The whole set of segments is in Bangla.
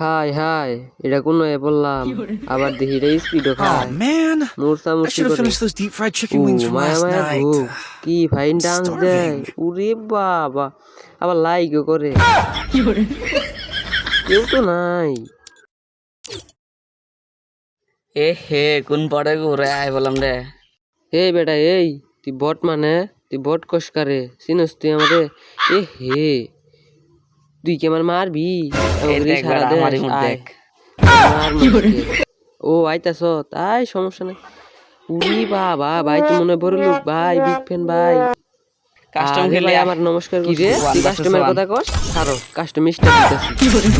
হাই হাই এটা কোন এ বললাম? আবার দেখি এটা স্পিডও Oh খায়। man, মুরসা I মুরসি should have করে। finished those deep fried chicken wings from Maya Maya কি ফাইন ডান্স দেয়। starving. উরে বাবা আবার লাইকও করে। কেউ তো নাই। এ হে কোন পড়ে ঘুরে আয় বললাম রে। এই বেটা এই তুই বট মানে তুই বট কসকারে চিনস তুই আমারে? এ হে। তুই কি আমার মারবি দেখ। ও আইতাছ তাই সমস্যা নাই উরি বাবা ভাই তো মনে হয় বড় লোক ভাই বিগ ফ্যান ভাই কাস্টম খেলে আমার নমস্কার কি রে তুই কাস্টমার কথা কস ছাড়ো কাস্টম স্টার্ট দিতেছি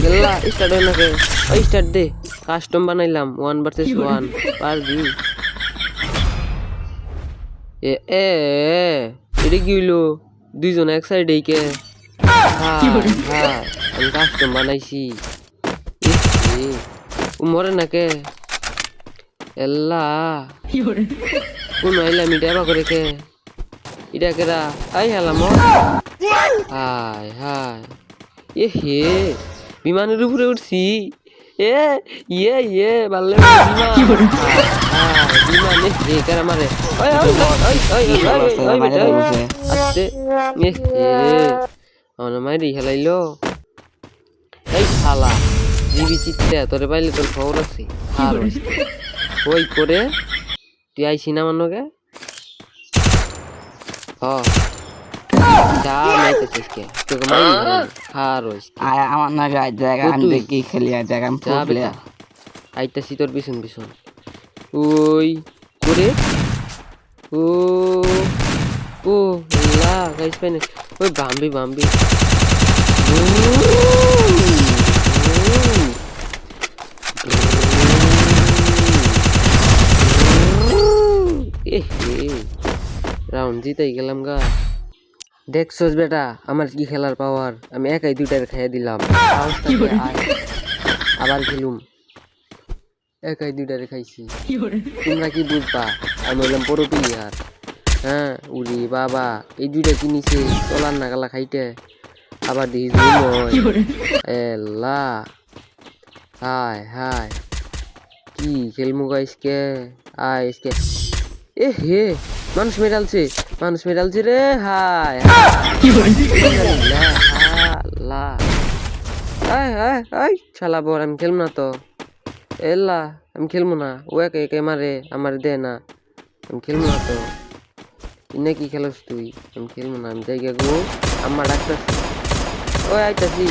গেল্লা স্টার্ট হয় নাকি ওই স্টার্ট দে কাস্টম বানাইলাম ওয়ান ভার্সেস ওয়ান পারবি এ এ এ, এটা কি হইল দুইজন এক সাইড কে হাই, হাই, আমি কাস্টম বানাইছি মরে না কে এল্লা কোন আইলা আমি ডেবা করে কে এটা কেরা আই হেলাম হাই হাই এ হে বিমানের উপরে উঠছি এ ইয়ে ইয়ে বাল্লে বিমান এ কেরা মারে ওই ওই ওই ওই ওই ওই ওই ওই ওই। আমার মাইরি হেলাইলো এই শালা জিবি চিত্তে তোরে পাইলে তোর খবর আছে। আর ওই করে তুই আইসি না মানকে হ। যা মাইতেছিস কে তোকে মাইরি হার হইস আয় আমার না গায়ে জায়গা ও আমি দেখি খেলি আর জায়গা আমি যা প্লেয়ার আইতাছি তোর পিছন পিছন। ওই করে ও ও লা গাইস পাইনে ওই বাম্বি বাম্বি রাউন্ড জিতাই গেলাম গা দেখছস বেটা আমার কি খেলার পাওয়ার আমি একাই দুইটার খাইয়ে দিলাম। আবার খেলুম একাই দুইটারে খাইছি তোমরা কি বুঝবা আমি হলাম বড় প্লেয়ার হ্যাঁ উরি বাবা, এই দুইটা কিনিছে চলার নাগালা খাইতে আবার দেখি এল্লা হাই হাই কি খেলমু গাইসকে আয় এ হে, মানুষ মেডালছে মানুষ মেডালছে রে হাই লা আয় আয় আয়, শালা বর, আমি খেলব না তো। এল্লা, আমি খেলব না। ও একে একে মারে, আমার দে না। আমি খেলব না তো। ইনে কি খেলাস তুই? আমি খেলব না আমি যাই গো। আমার ডাক্তার ও আইতাছি।